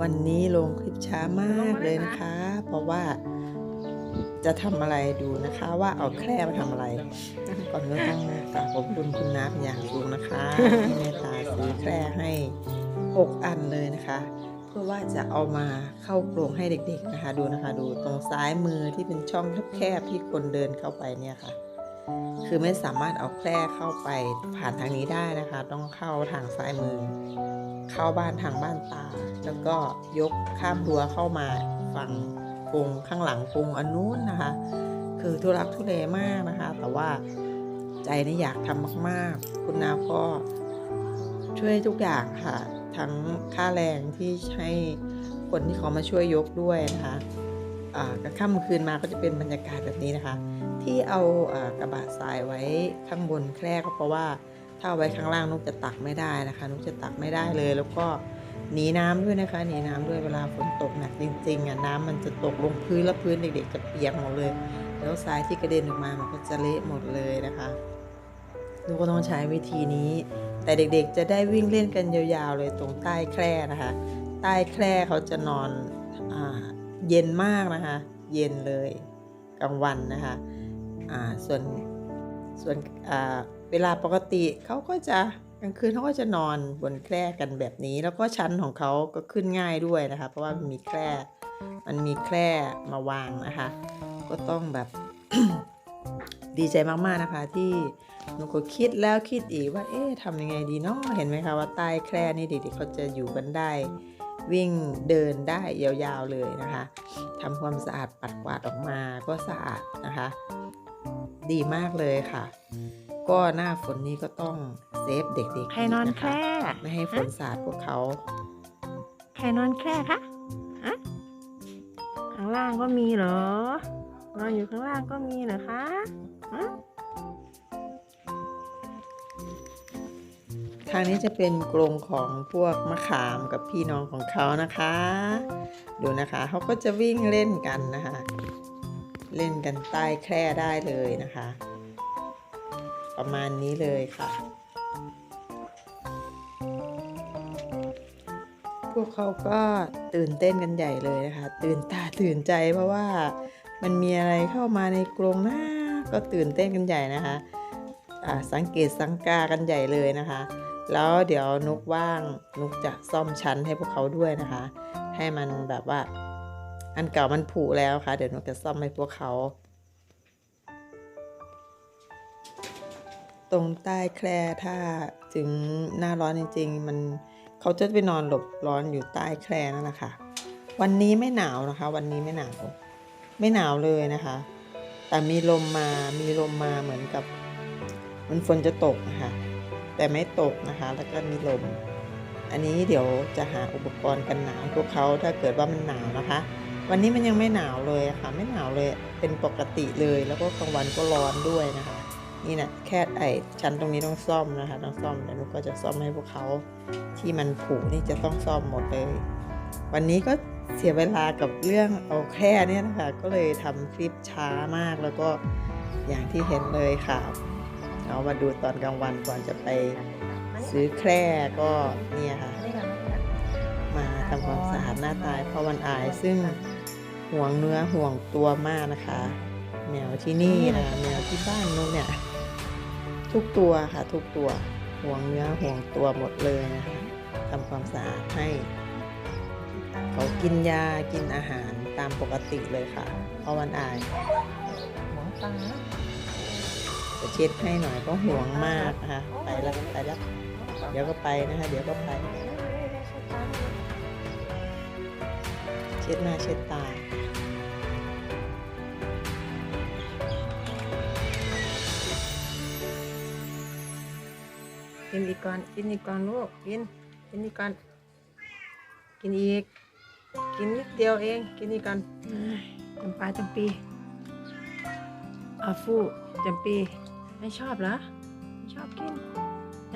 วันนี้ลงคลิปช้ามากเลยนะคะ เพราะว่าจะทำอะไรดูนะคะว่าเอาแคร่มาทำอะไร ก่อนก็ต้องกราบขอบคุณคุณน้าเป็นอย่างสูงนะคะที่เมตตาซื้อแคร่ให้หกอันเลยนะคะ เพื่อว่าจะเอามาเข้ากรงให้เด็กๆนะคะ ดูนะคะ ดูตรงซ้ายมือที่เป็นช่องแคบๆที่คนเดินเข้าไปเนี่ยค่ะ คือไม่สามารถเอาแคร่เข้าไปผ่านทางนี้ได้นะคะ ต้องเข้าทางซ้ายมือ เข้าบ้านทางบ้านตา แล้วก็ยกข้ามรั้วเข้ามาฝั่งกรงข้างหลังกรงอันนู้นนะคะ คือทุรักทุเลมากนะคะ แต่ว่าใจนี่อยากทำมากๆ คุณนาก็ช่วยทุกอย่างค่ะ ทั้งค่าแรงที่ให้คนที่เขามาช่วยยกด้วยนะคะอ่ากลางค่ำคืนมาก็จะเป็นบรรยากาศแบบนี้นะคะ ที่เอาอากระบะทรายไว้ข้างบนแคร่ก็เพราะว่า ถ้าเอาไว้ข้างล่างนุกจะตักไม่ได้นะคะนุกจะตักไม่ได้เลย แล้วก็หนีน้ำด้วยนะคะหนีน้ำด้วยเวลาฝนตกหนักจริงๆอะน้ำมันจะตกลงพื้นแล้วพื้นเด็กๆจะเปียกหมดเลย แล้วทรายที่กระเด็นออกมามันก็จะเละหมดเลยนะคะนุกก็ต้องใช้วิธีนี้ แต่เด็กๆจะได้วิ่งเล่นกันยาวๆเลยตรงใต้แคร่นะคะ ใต้แคร่เขาจะนอนอเย็นมากนะคะ เย็นเลยกลางวันนะคะส่วนส่วนอ่า เวลาปกติเขาก็จะกลางคืนเขาก็จะนอนบนแคร่กันแบบนี้ แล้วก็ชั้นของเขาก็ขึ้นง่ายด้วยนะคะ เพราะว่ามันมีแคร่มันมีแคร่มาวางนะคะ ก็ต้องแบบดีใจมากๆนะคะที่หนูก็คิดแล้วคิดอีกว่า เอ๊ะทำยังไงดีเนาะเห็นไหมคะว่าใต้แคร่นี่เด็กๆเขาจะอยู่กันได้ วิ่งเดินได้ยาวๆเลยนะคะทำความสะอาดปัดกวาดออกมาก็สะอาดนะคะ ดีมากเลยค่ะ ก็หน้าฝนนี้ก็ต้องเซฟเด็กๆใครนอนนะแคคะร่ไม่ให้ฝนสาดพวกเขา ใครนอนแคร่คะฮะข้างล่างก็มีเหรอ นอนอยู่ข้างล่างก็มีเหรอคะฮะทางนี้จะเป็นกรงของพวกมะขามกับพี่น้องของเขานะคะ ดูนะคะเขาก็จะวิ่งเล่นกันนะคะ เล่นกันใต้แคร่ได้เลยนะคะ ประมาณนี้เลยค่ะ พวกเขาก็ตื่นเต้นกันใหญ่เลยนะคะ ตื่นตาตื่นใจเพราะว่ามันมีอะไรเข้ามาในกรงนะก็ตื่นเต้นกันใหญ่นะคะสังเกตสังกากันใหญ่เลยนะคะ แล้วเดี๋ยวนุกว่างนุกจะซ่อมชั้นให้พวกเขาด้วยนะคะ ให้มันแบบว่าอันเก่ามันผุแล้วค่ะ เดี๋ยวนุกจะซ่อมให้พวกเขา ตรงใต้แคร่ถ้าถึงหน้าร้อนจริง ๆ มันเขาจะไปนอนหลบร้อนอยู่ใต้แคร่นั่นแหละค่ะ วันนี้ไม่หนาวนะคะ วันนี้ไม่หนาวไม่หนาวเลยนะคะ แต่มีลมมามีลมมาเหมือนกับ มันฝนจะตกนะคะแต่ไม่ตกนะคะ แล้วก็มีลม อันนี้เดี๋ยวจะหาอุปกรณ์กันหนาวพวกเขาถ้าเกิดว่ามันหนาวนะคะ วันนี้มันยังไม่หนาวเลยะค่ะ ไม่หนาวเลยเป็นปกติเลย แล้วก็กลางวันก็ร้อนด้วยนะคะ นี่นะแค่ไอชั้นตรงนี้ต้องซ่อมนะคะต้องซ่อมแล้วนุกก็จะซ่อมให้พวกเขาที่มันผุนี่จะต้องซ่อมหมดเลย วันนี้ก็เสียเวลากับเรื่องเอาแค่เนี้ยนะคะก็เลยทำคลิปช้ามากแล้วก็อย่างที่เห็นเลยค่ะเอามาดูตอนกลางวันก่อนจะไปซื้อแคร่ก็เนี่ยค่ะ มาทำความสะอาดหน้าตายเพราะวันอายซึ่งห่วงเนื้อห่วงตัวมากนะคะ แมวที่นี่นะคะแมวที่บ้านนู้นเนี่ย ทุกตัวค่ะ ทุกตัวห่วงเนื้อห่วงตัวหมดเลยนะคะทำความสะอาดให้ เขากินยากินอาหารตามปกติเลยค่ะ เพราะวันอายหัวตาจะเช็ดให้หน่อยก็ห่วงมากนะคะไปแล้วไปแล้วเดี๋ยวก็ไปนะคะ เดี๋ยวก็ไป เช็ดหน้าเช็ดตา กินอีกก่อนกินอีกก่อนลูกกินกินอีกก่อนกินอีก กินนิดเดียวเอง กินอีกก่อนเอ้ยจำปาจำปีอาฟูจำปี ไม่ชอบเหรอไม่ชอบกิน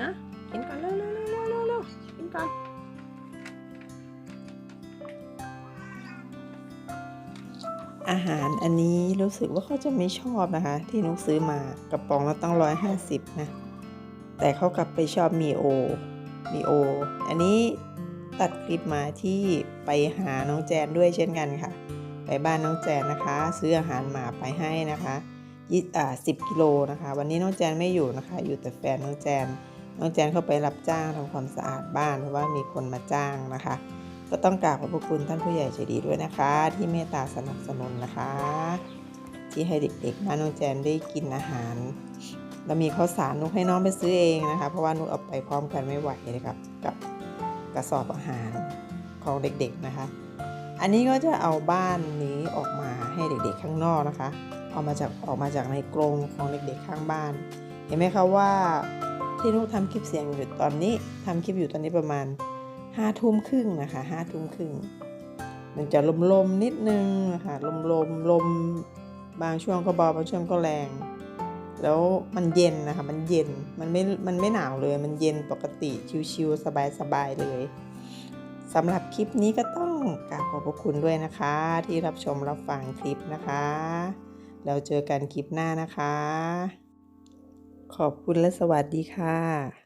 นะกินก่อนเร็วเร็วเร็วเร็วเร็วเร็วกินก่อนอาหารอันนี้รู้สึกว่าเขาจะไม่ชอบนะคะ ที่นุกซื้อมากระป๋องละตั้งร้อยห้าสิบนะ แต่เขากลับไปชอบมีโอมีโอ อันนี้ตัดคลิปมาที่ไปหาน้องแจนด้วยเช่นกันค่ะ ไปบ้านน้องแจนนะคะ ซื้ออาหารหมาไปให้นะคะยี่อ่าสิบกิโลนะคะ วันนี้น้องแจนไม่อยู่นะคะ อยู่แต่แฟนน้องแจน น้องแจนเข้าไปรับจ้างทำความสะอาดบ้านเพราะว่ามีคนมาจ้างนะคะ ก็ต้องกราบขอบพระคุณท่านผู้ใหญ่ใจดีด้วยนะคะ ที่เมตตาสนับสนุนนะคะ ที่ให้เด็กๆบ้านน้องแจนได้กินอาหาร แล้วมีข้าวสารนุกให้น้องไปซื้อเองนะคะ เพราะว่านุกเอาไปพร้อมกันไม่ไหวเลยครับกับกระสอบอาหารของเด็กๆนะคะ อันนี้ก็จะเอาบ้านนี้ออกมาให้เด็กๆข้างนอกนะคะ เอามาจากออกมาจากในกรงของเด็กๆข้างบ้าน เห็นไหมคะว่าที่นุกทำคลิปเสียงอยู่ตอนนี้ทำคลิปอยู่ตอนนี้ประมาณห้าทุ่มครึ่งนะคะห้าทุ่มครึ่งมันจะลมๆนิดนึงนะคะลมๆลมบางช่วงก็เบาบางช่วงก็แรง แล้วมันเย็นนะคะ มันเย็น มันไม่ มันไม่หนาวเลย มันเย็นปกติ ชิวๆสบายๆเลยสำหรับคลิปนี้ก็ต้องกราบขอบพระคุณด้วยนะคะ ที่รับชมรับฟังคลิปนะคะ แล้วเจอกันคลิปหน้านะคะ ขอบคุณและสวัสดีค่ะ